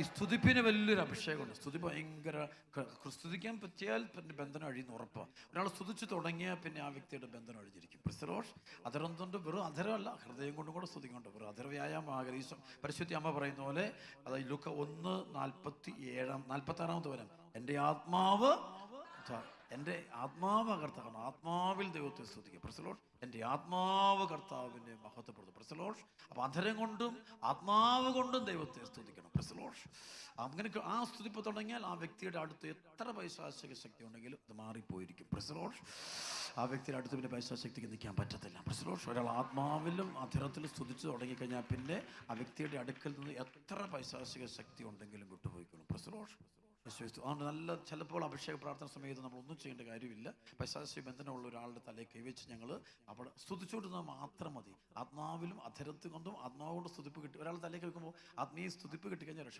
ഈ സ്തുതിപ്പിന് വലിയൊരു അഭിഷേകമുണ്ട്. സ്തുതി ഭയങ്കര സ്തുതിക്കാൻ പറ്റിയാൽ പിന്നെ ബന്ധനം അഴിയുന്ന ഉറപ്പാണ് ഒരാൾ സ്തുതിച്ച് തുടങ്ങിയാൽ പിന്നെ ആ വ്യക്തിയുടെ ബന്ധനം അഴിഞ്ഞിരിക്കും. പ്രസരോഷ് അധരം കൊണ്ട് വെറും അധരമല്ല ഹൃദയം കൊണ്ടും കൂടെ സ്തുതിക്കൊണ്ട് വെറും അധര വ്യായാമം ആഗ്രഹിച്ചു. പരിശുദ്ധി അമ്മ പറയുന്ന പോലെ അതായത് ലുക്ക ഒന്ന് നാൽപ്പത്തി ഏഴാം നാൽപ്പത്തി ആറാമത്തെ വരം. എന്റെ ആത്മാവ് എന്റെ ആത്മാവ് കർത്താവാണ് ആത്മാവിൽ ദൈവത്തെ സ്തുതിക്കുക പ്രസലോഷ് എന്റെ ആത്മാവ് കർത്താവിനെ മഹത്വപ്പെടുത്തും. പ്രസലോഷ് അപ്പം അധരം കൊണ്ടും ആത്മാവ് കൊണ്ടും ദൈവത്തെ സ്തുതിക്കണം. പ്രസലോഷ് അങ്ങനെ ആ സ്തുതിപ്പ് തുടങ്ങിയാൽ ആ വ്യക്തിയുടെ അടുത്ത് എത്ര പൈശാചിക ശക്തി ഉണ്ടെങ്കിലും അത് മാറിപ്പോയിരിക്കും. പ്രസലോഷ് ആ വ്യക്തിയുടെ അടുത്ത് പിന്നെ പൈശാശക്തിക്ക് നിൽക്കാൻ പറ്റത്തില്ല. പ്രസലോഷ് ഒരാൾ ആത്മാവിലും അധരത്തിലും സ്തുതിച്ച് തുടങ്ങിക്കഴിഞ്ഞാൽ പിന്നെ ആ വ്യക്തിയുടെ അടുക്കൽ നിന്ന് എത്ര പൈശാചിക ശക്തി ഉണ്ടെങ്കിലും വിട്ടുപോയിക്കോളും. പ്രസലോഷ് വിശ്വസിച്ചു. അതുകൊണ്ട് നല്ല ചിലപ്പോൾ അഭിഷേക പ്രാർത്ഥന സമയത്ത് നമ്മൾ ഒന്നും ചെയ്യേണ്ട കാര്യമില്ല. പൈശാചിക ബന്ധനമുള്ള ഒരാളുടെ തലയിൽ കൈവച്ച് ഞങ്ങൾ അവിടെ സ്തുതിച്ചുകൊണ്ടിരുന്നാൽ മാത്രം മതി. ആത്മാവിലും അധരത്ത് കൊണ്ടും ആത്മാവ് കൊണ്ട് സ്തുതിപ്പ് കിട്ടി. ഒരാൾ തലയിൽ കേൾക്കുമ്പോൾ ആത്മീയ സ്തുതിപ്പ് കിട്ടിക്കഴിഞ്ഞാൽ രക്ഷ